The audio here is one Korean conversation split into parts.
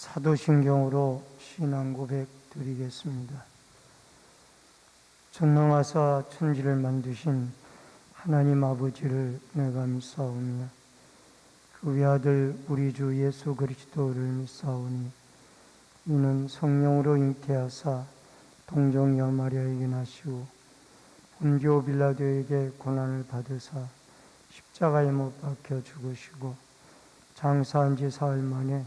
사도신경으로 신앙 고백 드리겠습니다. 전능하사 천지를 만드신 하나님 아버지를 내가 믿사오며 그 외아들 우리 주 예수 그리스도를 믿사오니 이는 성령으로 잉태하사 동정녀 마리아에게 나시고 본교 빌라도에게 고난을 받으사 십자가에 못 박혀 죽으시고 장사한 지 사흘 만에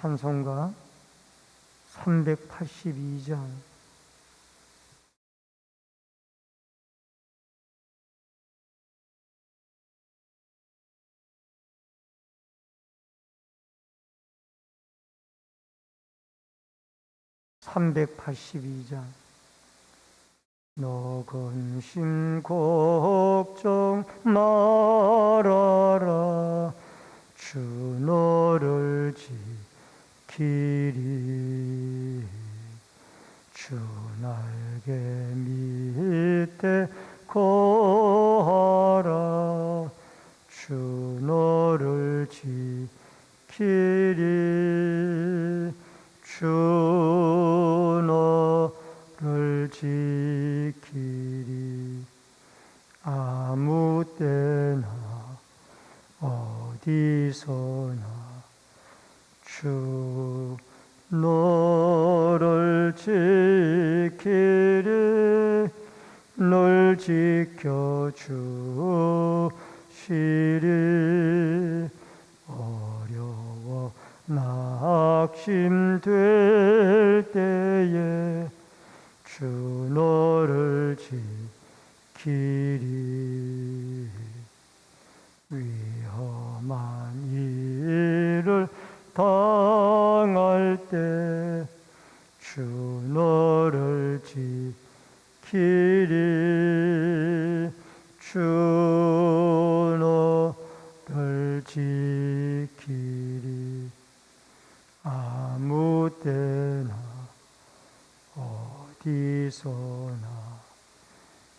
찬송가 382장 (382장) 너 근심 걱정 말아라. 주 너를 지 키리 주 날개 밑에 거하라 주 너를 지키리 주 너를 지키리 아무 때나 어디서나 주 너를 지키리 널 지켜 주시리. 어려워 낙심될 때에 주 너를 지키리 당할 때 주 너를 지키리. 주 너를 지키리. 아무 때나 어디서나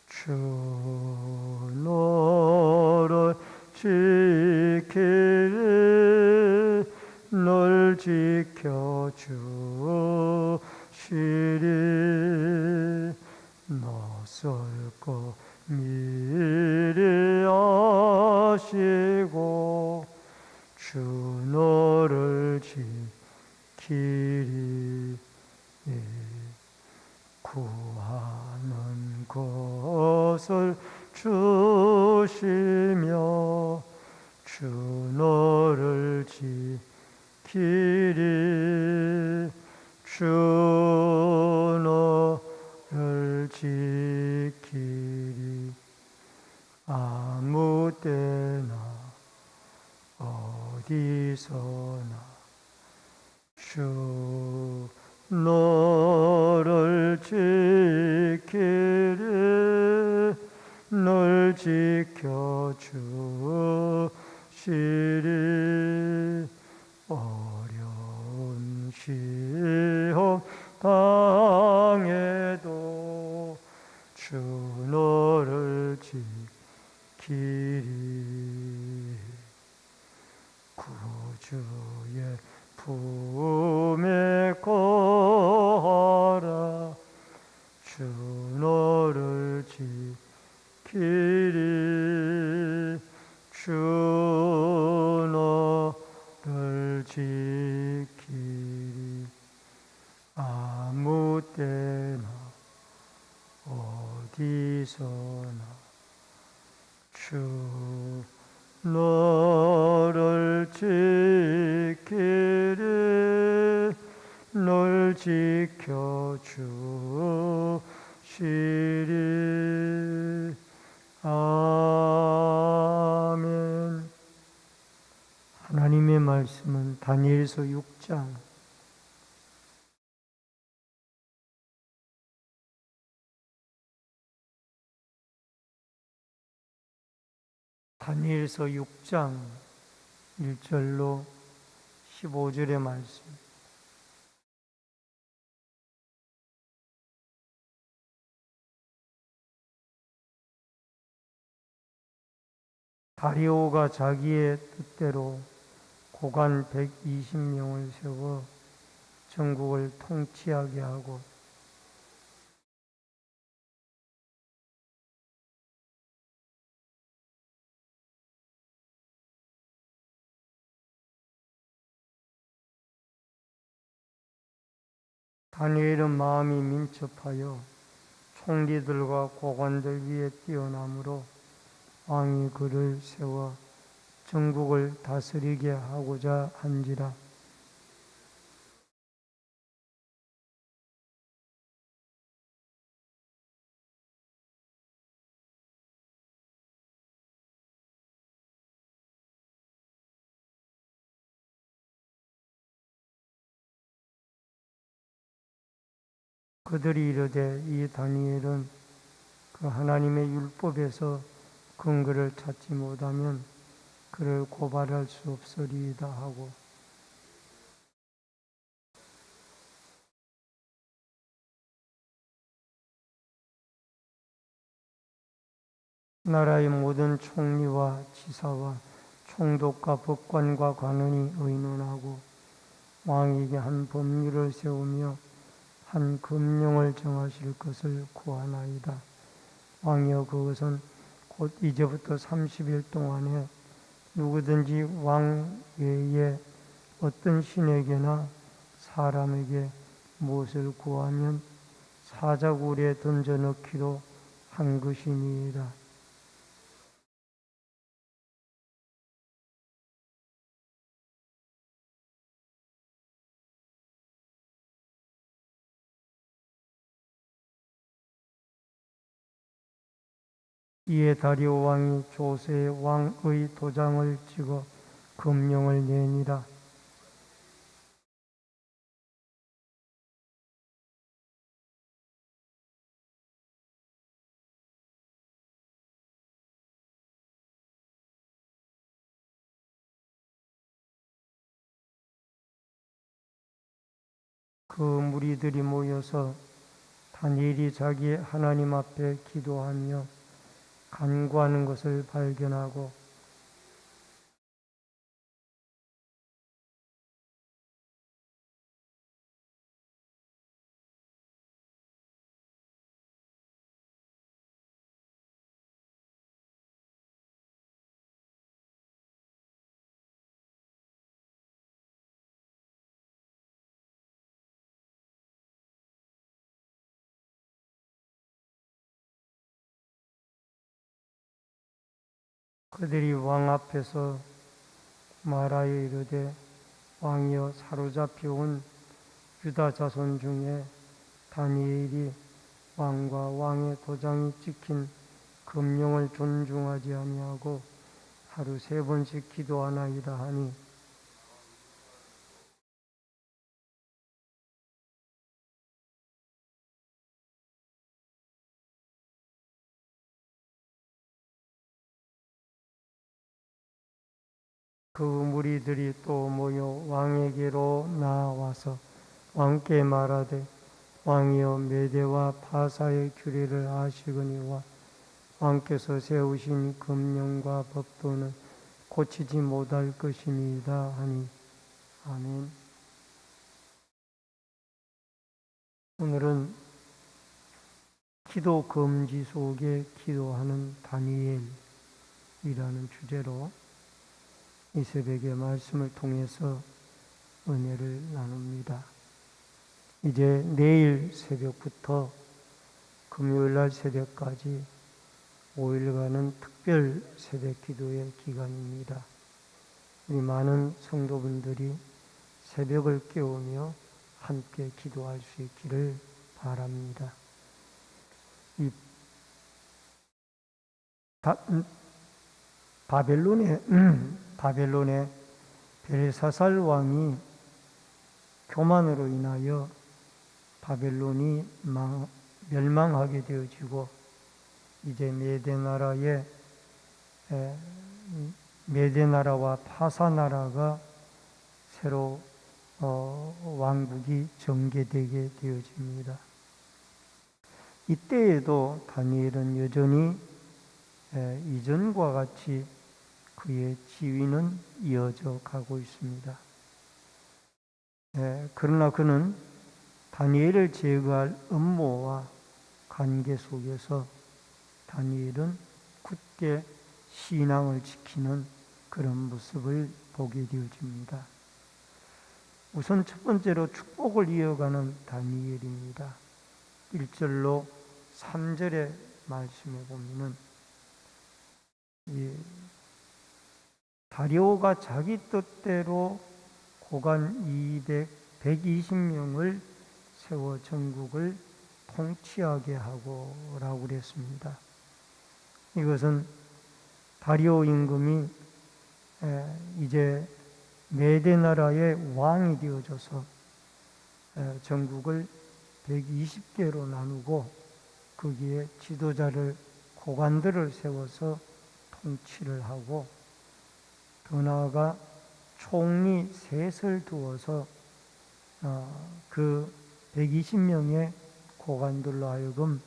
주 너를 지키리. 널 지켜 주시리. 너설거 미리 아시고 주 너를 지키리 구하는 것을 주시며 주 너를 지 키리 주 너를 지키리. 아무 때나 어디서나 주 너를 지키리. 널 지켜주 주 너를 지키리 널 지켜주시리. 아멘. 하나님의 말씀은 다니엘서 6장 다니엘서 6장 1절로 15절의 말씀. 다리오가 자기의 뜻대로 고관 120명을 세워 전국을 통치하게 하고 다니엘은 마음이 민첩하여 총리들과 고관들 위에 뛰어남으로 왕이 그를 세워 전국을 다스리게 하고자 한지라 그들이 이르되 이 다니엘은 그 하나님의 율법에서 근거를 찾지 못하면 그를 고발할 수 없으리이다 하고. 나라의 모든 총리와 지사와 총독과 법관과 관원이 의논하고 왕에게 한 법률을 세우며 한 금령을 정하실 것을 구하나이다. 왕이여 그것은 곧 이제부터 30일 동안에 누구든지 왕 외에 어떤 신에게나 사람에게 무엇을 구하면 사자굴에 던져 넣기로 한 것이니이다. 이에 다리오 왕이 조세 왕의 도장을 찍어 금령을 내니라. 그 무리들이 모여서 다니엘이 자기 하나님 앞에 기도하며 간구하는 것을 발견하고 그들이 왕 앞에서 말하여 이르되 왕이여 사로잡혀 온 유다 자손 중에 다니엘이 왕과 왕의 도장이 찍힌 금령을 존중하지 아니하고 하루 세 번씩 기도하나이다 하니 그 무리들이 또 모여 왕에게로 나와서 왕께 말하되 왕이여 메대와 파사의 규례를 아시거니와 왕께서 세우신 금령과 법도는 고치지 못할 것이니이다 하니 아멘. 오늘은 기도 금지 속에 기도하는 다니엘이라는 주제로 이 새벽의 말씀을 통해서 은혜를 나눕니다. 이제 내일 새벽부터 금요일 날 새벽까지 5일간은 특별 새벽 기도의 기간입니다. 우리 많은 성도분들이 새벽을 깨우며 함께 기도할 수 있기를 바랍니다. 이 바, 음, 바벨론의 음, 바벨론의 벨사살 왕이 교만으로 인하여 바벨론이 망, 멸망하게 되어지고 이제 메대 나라의 에, 메대 나라와 파사 나라가 새로 어, 왕국이 전개되게 되어집니다. 이때에도 다니엘은 여전히 에, 이전과 같이 그의 지위는 이어져 가고 있습니다. 에, 그러나 그는 다니엘을 제거할 음모와 관계 속에서 다니엘은 굳게 신앙을 지키는 그런 모습을 보게 되어집니다. 우선 첫 번째로 축복을 이어가는 다니엘입니다. 1절로 3절의 말씀에 보면은 이 다리오가 자기 뜻대로 고관 200, 120명을 세워 전국을 통치하게 하고 라고 그랬습니다. 이것은 다리오 임금이 에, 이제 메대 나라의 왕이 되어져서 에, 전국을 120개로 나누고 거기에 지도자를 고관들을 세워서 통치를 하고 더 나아가 총리 셋을 두어서 어, 그 120명의 고관들로 하여금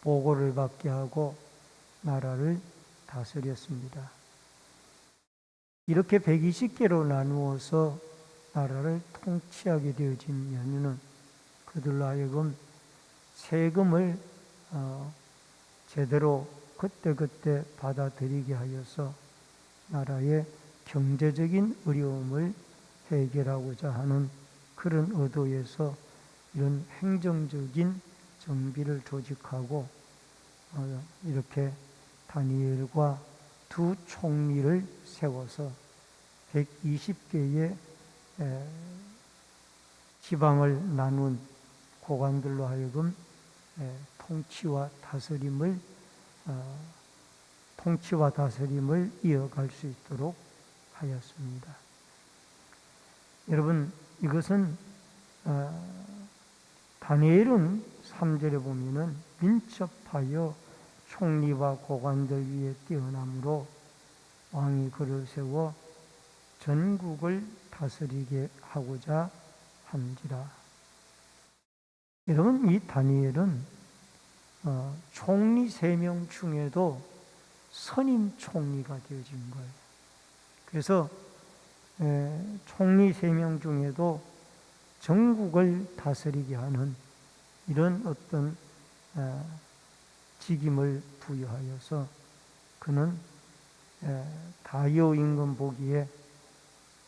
보고를 받게 하고 나라를 다스렸습니다. 이렇게 120개로 나누어서 나라를 통치하게 되어진 연유는 그들로 하여금 세금을 어, 제대로 그때그때 받아들이게 하여서 나라의 경제적인 어려움을 해결하고자 하는 그런 의도에서 이런 행정적인 정비를 조직하고 어, 이렇게 다니엘과 두 총리를 세워서 120개의 지방을 나눈 고관들로 하여금 통치와 다스림을 어, 통치와 다스림을 이어갈 수 있도록 하였습니다. 여러분 이것은 어, 다니엘은 3절에 보면은 민첩하여 총리와 고관들 위에 뛰어남으로 왕이 그를 세워 전국을 다스리게 하고자 함지라. 여러분 이 다니엘은 어, 총리 세 명 중에도 선임 총리가 되어진 거예요. 그래서 에, 총리 세명 중에도 전국을 다스리게 하는 이런 어떤 에, 직임을 부여하여서 그는 에, 다이오 임금 보기에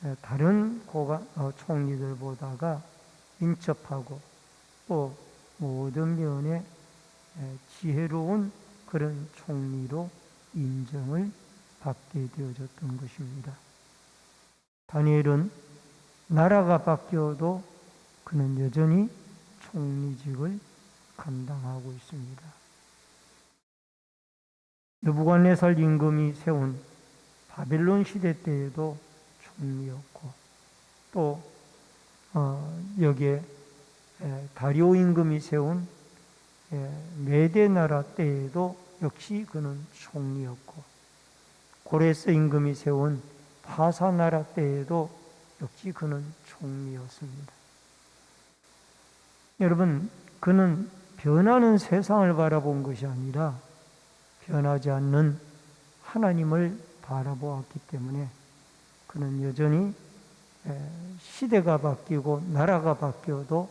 에, 다른 고가, 어, 총리들보다가 민첩하고 또 모든 면에 지혜로운 그런 총리로 인정을 받게 되어졌던 것입니다. 다니엘은 나라가 바뀌어도 그는 여전히 총리직을 감당하고 있습니다. 느부갓네살 임금이 세운 바빌론 시대 때에도 총리였고 또 어, 여기에 다리오 임금이 세운 메대 나라 때에도 역시 그는 총리였고 고레스 임금이 세운 파사 나라 때에도 역시 그는 총리였습니다. 여러분, 그는 변하는 세상을 바라본 것이 아니라 변하지 않는 하나님을 바라보았기 때문에 그는 여전히 시대가 바뀌고 나라가 바뀌어도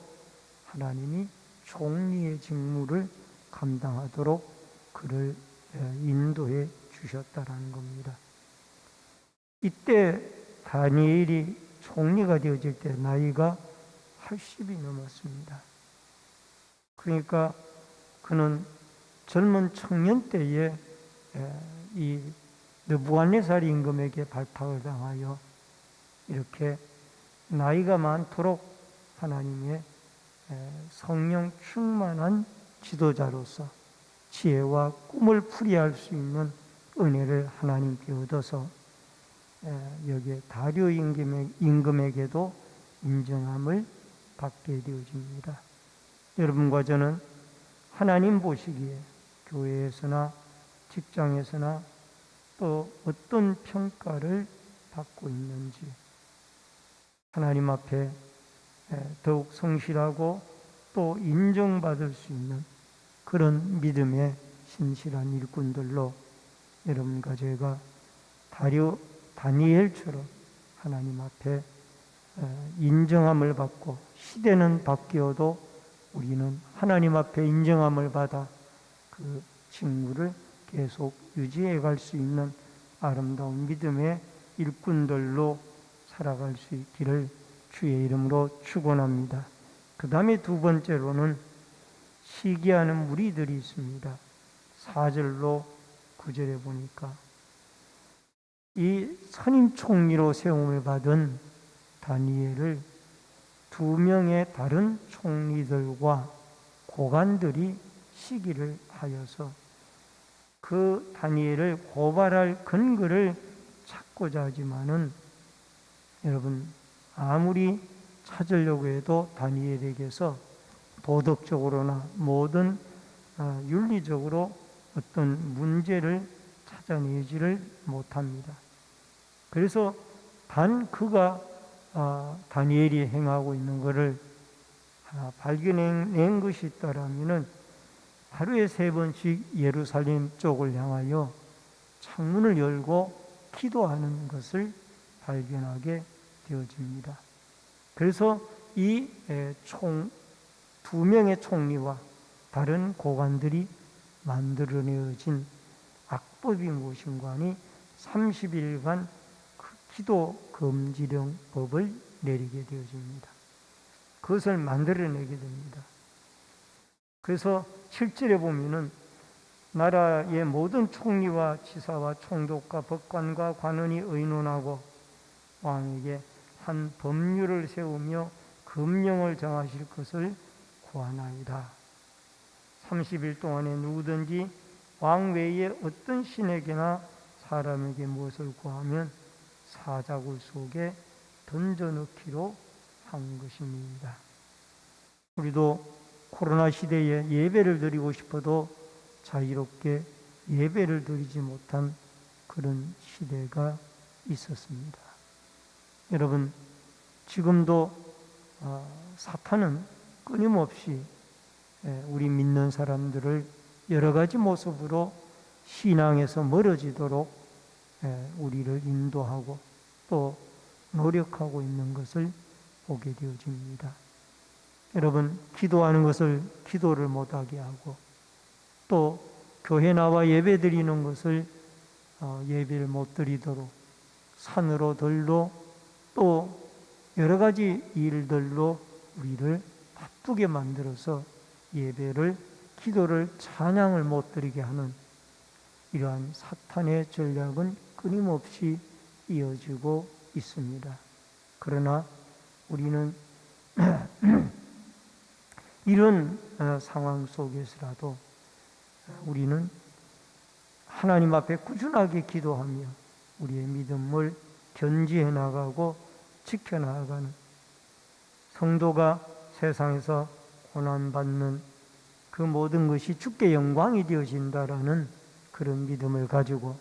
하나님이 총리의 직무를 감당하도록 그를 인도해 주셨다라는 겁니다. 이때 다니엘이 총리가 되어질 때 나이가 80이 넘었습니다. 그러니까 그는 젊은 청년 때에 이 느부갓네살 임금에게 발탁을 당하여 이렇게 나이가 많도록 하나님의 성령 충만한 지도자로서 지혜와 꿈을 풀이할 수 있는 은혜를 하나님께 얻어서 에, 여기에 임금에, 임금에게도 인정함을 받게 되어집니다. 여러분과 저는 하나님 보시기에 교회에서나 직장에서나 또 어떤 평가를 받고 있는지 하나님 앞에 에, 더욱 성실하고 또 인정받을 수 있는 그런 믿음의 신실한 일꾼들로 여러분과 제가 다리오 다니엘처럼 하나님 앞에 어, 인정함을 받고 시대는 바뀌어도 우리는 하나님 앞에 인정함을 받아 그 직무를 계속 유지해 갈 수 있는 아름다운 믿음의 일꾼들로 살아갈 수 있기를 주의 이름으로 축원합니다. 그 다음에 두 번째로는 시기하는 무리들이 있습니다. 4절로 9절에 보니까 이 선임 총리로 세움을 받은 다니엘을 두 명의 다른 총리들과 고관들이 시기를 하여서 그 다니엘을 고발할 근거를 찾고자 하지만은 여러분 아무리 찾으려고 해도 다니엘에게서 도덕적으로나 모든 아, 윤리적으로 어떤 문제를 찾아내지를 못합니다. 그래서 단 그가 아, 다니엘이 행하고 있는 것을 하나 발견해낸 것이 있다라면은 하루에 세 번씩 예루살렘 쪽을 향하여 창문을 열고 기도하는 것을 발견하게 되어집니다. 그래서 이 총 두 명의 총리와 다른 고관들이 만들어내어진 악법이 무엇인가 하니 30일간 그 기도 금지령 법을 내리게 되어집니다. 그것을 만들어내게 됩니다. 그래서 실제로 보면은 나라의 모든 총리와 지사와 총독과 법관과 관원이 의논하고 왕에게 한 법률을 세우며 금령을 정하실 것을 구하나이다. 30일 동안에 누구든지 왕 외에 어떤 신에게나 사람에게 무엇을 구하면 사자굴 속에 던져넣기로 한 것입니다. 우리도 코로나 시대에 예배를 드리고 싶어도 자유롭게 예배를 드리지 못한 그런 시대가 있었습니다. 여러분, 지금도 아, 사탄은 끊임없이 우리 믿는 사람들을 여러 가지 모습으로 신앙에서 멀어지도록 우리를 인도하고 또 노력하고 있는 것을 보게 되어집니다. 여러분, 기도하는 것을 기도를 못하게 하고 또 교회 나와 예배 드리는 것을 어, 예배를 못 드리도록 산으로 들로 또 여러 가지 일들로 우리를 바쁘게 만들어서 예배를 기도를 찬양을 못 드리게 하는 이러한 사탄의 전략은 끊임없이 이어지고 있습니다. 그러나 우리는 이런 어, 상황 속에서라도 우리는 하나님 앞에 꾸준하게 기도하며 우리의 믿음을 견지해 나가고 지켜 나가는 성도가 세상에서 고난받는 그 모든 것이 주께 영광이 되어진다라는 그런 믿음을 가지고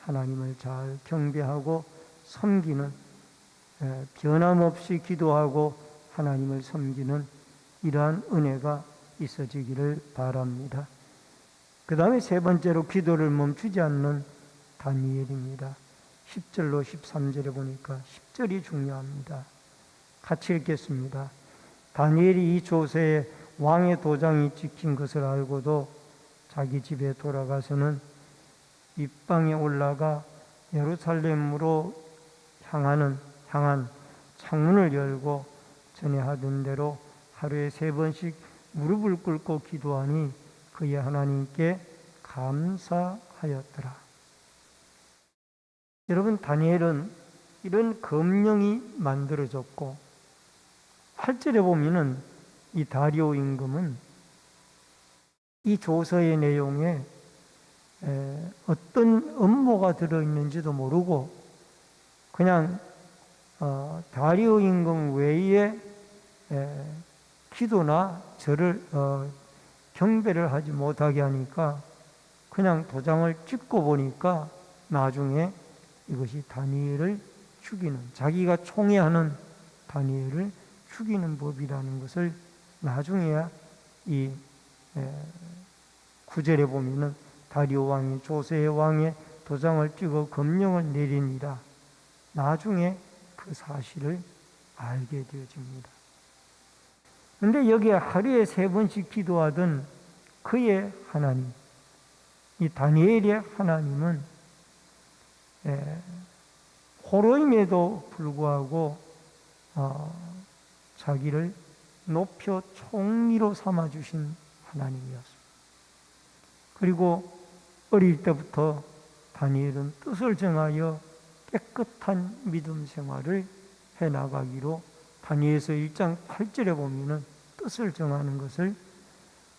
하나님을 잘 경배하고 섬기는 변함없이 기도하고 하나님을 섬기는 이러한 은혜가 있어지기를 바랍니다. 그 다음에 세 번째로 기도를 멈추지 않는 다니엘입니다. 10절로 13절에 보니까 10절이 중요합니다. 같이 읽겠습니다. 다니엘이 이 조세에 왕의 도장이 찍힌 것을 알고도 자기 집에 돌아가서는 입방에 올라가 예루살렘으로 향하는 향한 창문을 열고 전에 하던 대로 하루에 세 번씩 무릎을 꿇고 기도하니 그의 하나님께 감사하였더라. 여러분 다니엘은 이런 검령이 만들어졌고 8절에 보면은 이 다리오 임금은 이 조서의 내용에 어떤 업무가 들어있는지도 모르고 그냥 어, 다리오 임금 외에 에, 기도나 절을 어, 경배를 하지 못하게 하니까 그냥 도장을 찍고 보니까 나중에 이것이 다니엘을 죽이는 자기가 총애하는 다니엘을 죽이는 법이라는 것을 나중에야 이 에, 구절에 보면은 다리오 왕이 조세의 왕의 도장을 찍어 검령을 내리니라 나중에 그 사실을 알게 되어집니다. 근데 여기에 하루에 세 번씩 기도하던 그의 하나님, 이 다니엘의 하나님은 에, 호로임에도 불구하고 어, 자기를 높여 총리로 삼아 주신 하나님이었습니다. 그리고 어릴 때부터 다니엘은 뜻을 정하여 깨끗한 믿음 생활을 해 나가기로 다니엘서 1장 8절에 보면은 뜻을 정하는 것을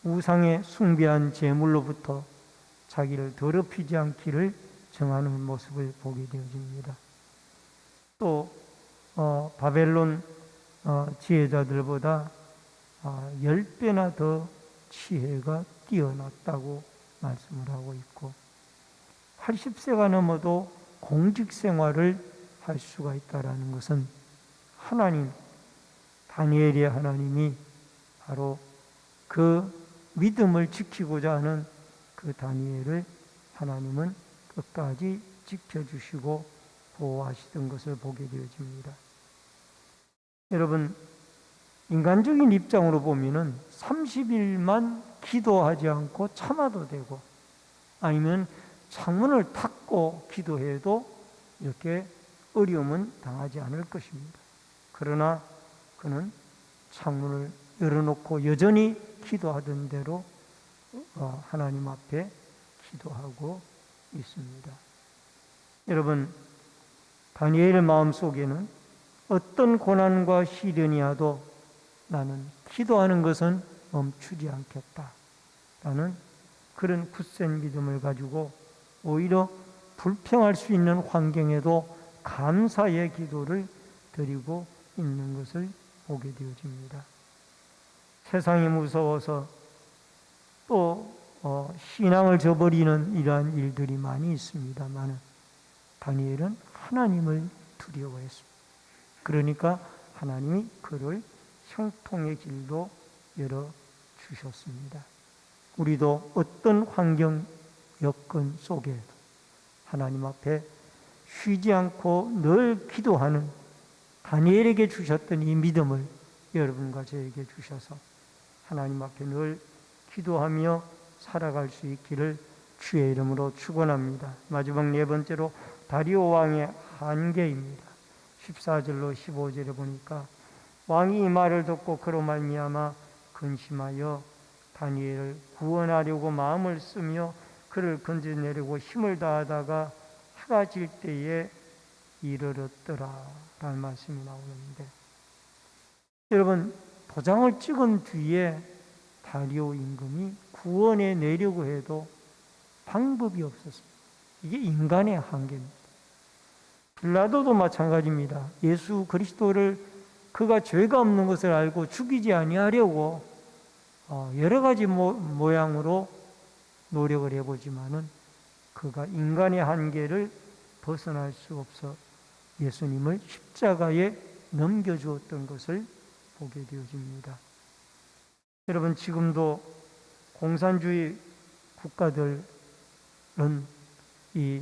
우상의 숭배한 제물로부터 자기를 더럽히지 않기를 정하는 모습을 보게 되어집니다. 또 어, 바벨론 어, 지혜자들보다 아, 열 배나 더 지혜가 뛰어났다고 말씀을 하고 있고 80세가 넘어도 공직 생활을 할 수가 있다라는 것은 하나님 다니엘의 하나님이 바로 그 믿음을 지키고자 하는 그 다니엘을 하나님은 끝까지 지켜주시고 보호하시던 것을 보게 되어집니다. 여러분, 인간적인 입장으로 보면은 30일만 기도하지 않고 참아도 되고 아니면 창문을 닫고 기도해도 이렇게 어려움은 당하지 않을 것입니다. 그러나 그는 창문을 열어놓고 여전히 기도하던 대로 어, 하나님 앞에 기도하고 있습니다. 여러분, 다니엘의 마음 속에는 어떤 고난과 시련이 와도 나는 기도하는 것은 멈추지 않겠다. 라는 그런 굳센 믿음을 가지고 오히려 불평할 수 있는 환경에도 감사의 기도를 드리고 있는 것을 보게 되어집니다. 세상이 무서워서 또 어, 신앙을 저버리는 이러한 일들이 많이 있습니다만 다니엘은 하나님을 두려워했습니다. 그러니까 하나님이 그를 형통의 길도 열어 주셨습니다. 우리도 어떤 환경 여건 속에도 하나님 앞에 쉬지 않고 늘 기도하는 다니엘에게 주셨던 이 믿음을 여러분과 저에게 주셔서 하나님 앞에 늘 기도하며 살아갈 수 있기를 주의 이름으로 축원합니다. 마지막 네 번째로 다리오 왕의 한계입니다. 14절로 15절에 보니까 왕이 이 말을 듣고 그로 말미암아 근심하여 다니엘을 구원하려고 마음을 쓰며 그를 건져내려고 힘을 다하다가 해가 질 때에 이르렀더라 라는 말씀이 나오는데 여러분 도장을 찍은 뒤에 다리오 임금이 구원해 내려고 해도 방법이 없었습니다. 이게 인간의 한계입니다. 빌라도도 마찬가지입니다. 예수 그리스도를 그가 죄가 없는 것을 알고 죽이지 아니하려고 어, 여러 가지 모 양으로 노력을 해보지만은 그가 인간의 한계를 벗어날 수 없어 예수님을 십자가에 넘겨주었던 것을 보게 되어집니다. 여러분 지금도 공산주의 국가들은 이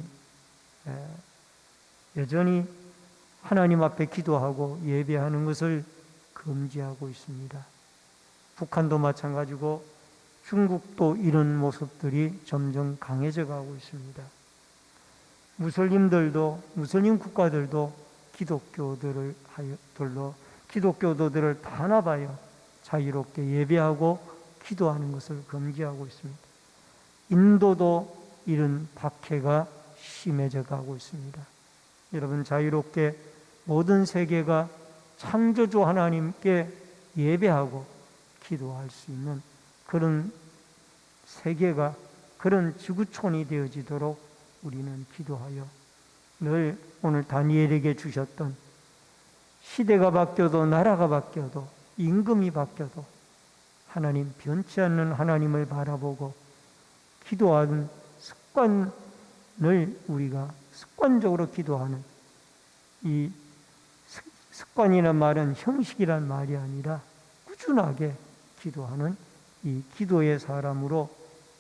여전히 하나님 앞에 기도하고 예배하는 것을 금지하고 있습니다. 북한도 마찬가지고 중국도 이런 모습들이 점점 강해져 가고 있습니다. 무슬림들도 무슬림 국가들도 기독교들을 하여 기독교도들을 단합하여 자유롭게 예배하고 기도하는 것을 금지하고 있습니다. 인도도 이런 박해가 심해져 가고 있습니다. 여러분 자유롭게 모든 세계가 창조주 하나님께 예배하고 기도할 수 있는 그런 세계가 그런 지구촌이 되어지도록 우리는 기도하여 늘 오늘 다니엘에게 주셨던 시대가 바뀌어도 나라가 바뀌어도 임금이 바뀌어도 하나님 변치 않는 하나님을 바라보고 기도하는 습관을 우리가 습관적으로 기도하는 이 습- 습관이란 말은 형식이란 말이 아니라 꾸준하게 기도하는 이 기도의 사람으로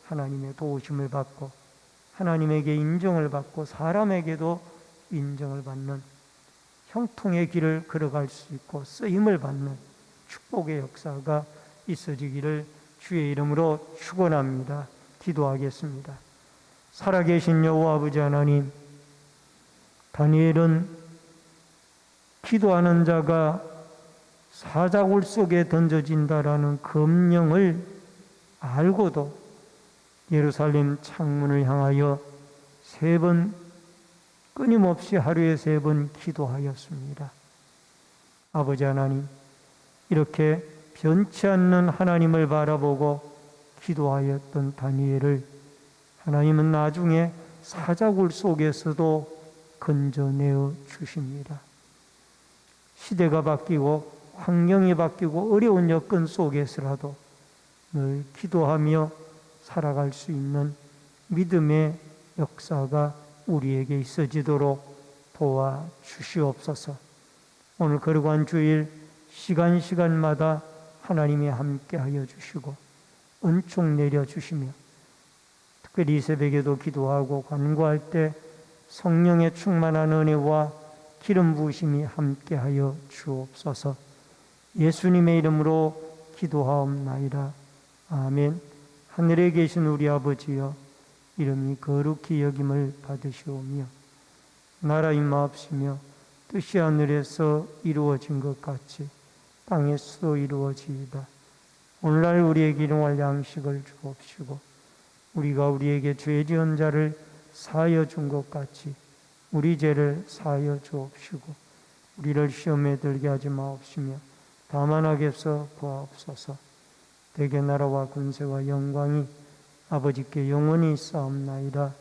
하나님의 도우심을 받고 하나님에게 인정을 받고 사람에게도 인정을 받는 형통의 길을 걸어갈 수 있고 쓰임을 받는 축복의 역사가 있어지기를 주의 이름으로 축원합니다. 기도하겠습니다. 살아계신 여호와 아버지 하나님, 다니엘은 기도하는 자가 사자굴 속에 던져진다라는 금령을 알고도 예루살렘 창문을 향하여 세 번 끊임없이 하루에 세 번 기도하였습니다. 아버지 하나님, 이렇게 변치 않는 하나님을 바라보고 기도하였던 다니엘을 하나님은 나중에 사자굴 속에서도 건져내어 주십니다. 시대가 바뀌고 환경이 바뀌고 어려운 여건 속에서라도 늘 기도하며 살아갈 수 있는 믿음의 역사가 우리에게 있어지도록 도와 주시옵소서. 오늘 거룩한 주일 시간 시간마다 하나님이 함께하여 주시고 은총 내려 주시며 특별히 이 새벽에도 기도하고 간구할 때 성령의 충만한 은혜와 기름 부으심이 함께하여 주옵소서. 예수님의 이름으로 기도하옵나이다. 아멘. 하늘에 계신 우리 아버지여 이름이 거룩히 여김을 받으시오며 나라 임하옵시며 뜻이 하늘에서 이루어진 것 같이 땅에서도 이루어지이다. 오늘날 우리에게 일용할 양식을 주옵시고 우리가 우리에게 죄 지은 자를 사하여 준 것 같이 우리 죄를 사하여 주옵시고 우리를 시험에 들게 하지 마옵시며 다만 악에서 구하옵소서. 대개 나라와 군세와 영광이 아버지께 영원히 싸움나이다